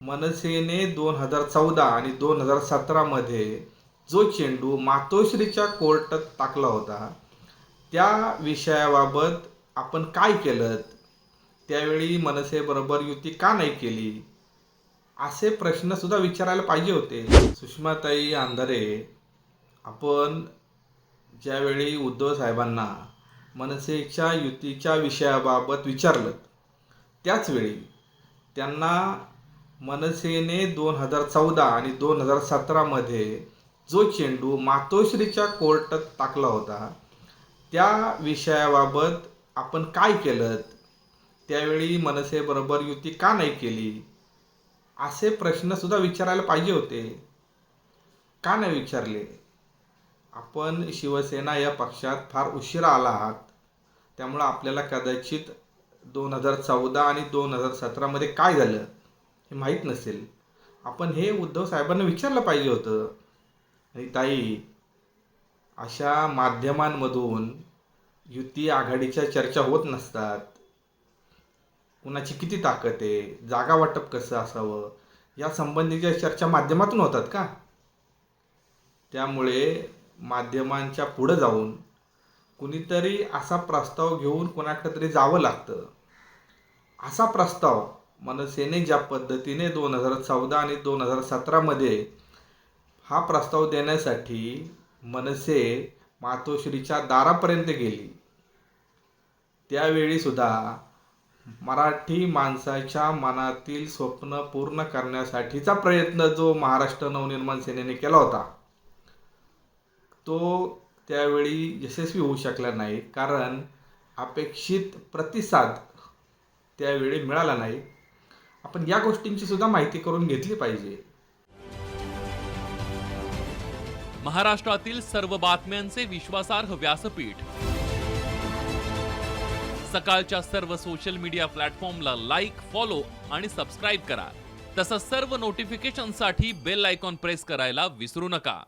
मनसेने दोन हजार चौदा आणि दोन हजार सतरामध्ये जो चेंडू मातोश्रीच्या कोर्टात टाकला होता त्या विषयाबाबत आपण काय केलं? त्यावेळी मनसेबरोबर युती का नाही केली? असे प्रश्नसुद्धा विचारायला पाहिजे होते. सुषमाताई अंधारे आपण ज्यावेळी उद्धव साहेबांना मनसेच्या युतीच्या विषयाबाबत विचारलं त्याचवेळी त्यांना मनसेने दोन हजार चौदा आणि दोन हजार सतरामध्ये जो चेंडू मातोश्रीच्या कोर्टात टाकला होता त्या विषयाबाबत आपण काय केलं? त्यावेळी मनसेबरोबर युती का नाही केली? असे प्रश्नसुद्धा विचारायला पाहिजे होते. का नाही विचारले? आपण शिवसेना या पक्षात फार उशिरा आला आहात. त्यामुळं आपल्याला कदाचित दोन हजार चौदा आणि दोन हजार सतरामध्ये काय झालं? हे माहीत नसेल. आपण हे उद्धव साहेबांना विचारलं पाहिजे होतं. आणि ताई अशा माध्यमांमधून युती आघाडीच्या चर्चा होत नसतात. कुणाची किती ताकद आहे? जागा वाटप कसं असावं? या संबंधीच्या चर्चा माध्यमातून होतात का? त्यामुळे माध्यमांच्या पुढं जाऊन कुणीतरी असा प्रस्ताव घेऊन कोणाकडे तरी जावं लागतं. असा प्रस्ताव मनसेने ज्या पद्धतीने दोन हजार चौदा आणि दोन हजार सतरामध्ये हा प्रस्ताव देण्यासाठी मनसे मातोश्रीच्या दारापर्यंत गेली. त्यावेळीसुद्धा मराठी माणसाच्या मनातील स्वप्न पूर्ण करण्यासाठीचा प्रयत्न जो महाराष्ट्र नवनिर्माण सेनेने केला होता तो त्यावेळी यशस्वी होऊ शकला नाही. कारण अपेक्षित प्रतिसाद त्यावेळी मिळाला नाही. आपण या गोष्टींची सुद्धा माहिती करून घेतली पाहिजे. महाराष्ट्रातील सर्व बातम्यांचे विश्वासार्ह व्यासपीठ. सकाळच्या सर्व सोशल मीडिया प्लॅटफॉर्मला लाईक फॉलो आणि सबस्क्राईब करा. तसंच सर्व नोटिफिकेशनसाठी बेल आयकॉन प्रेस करायला विसरू नका.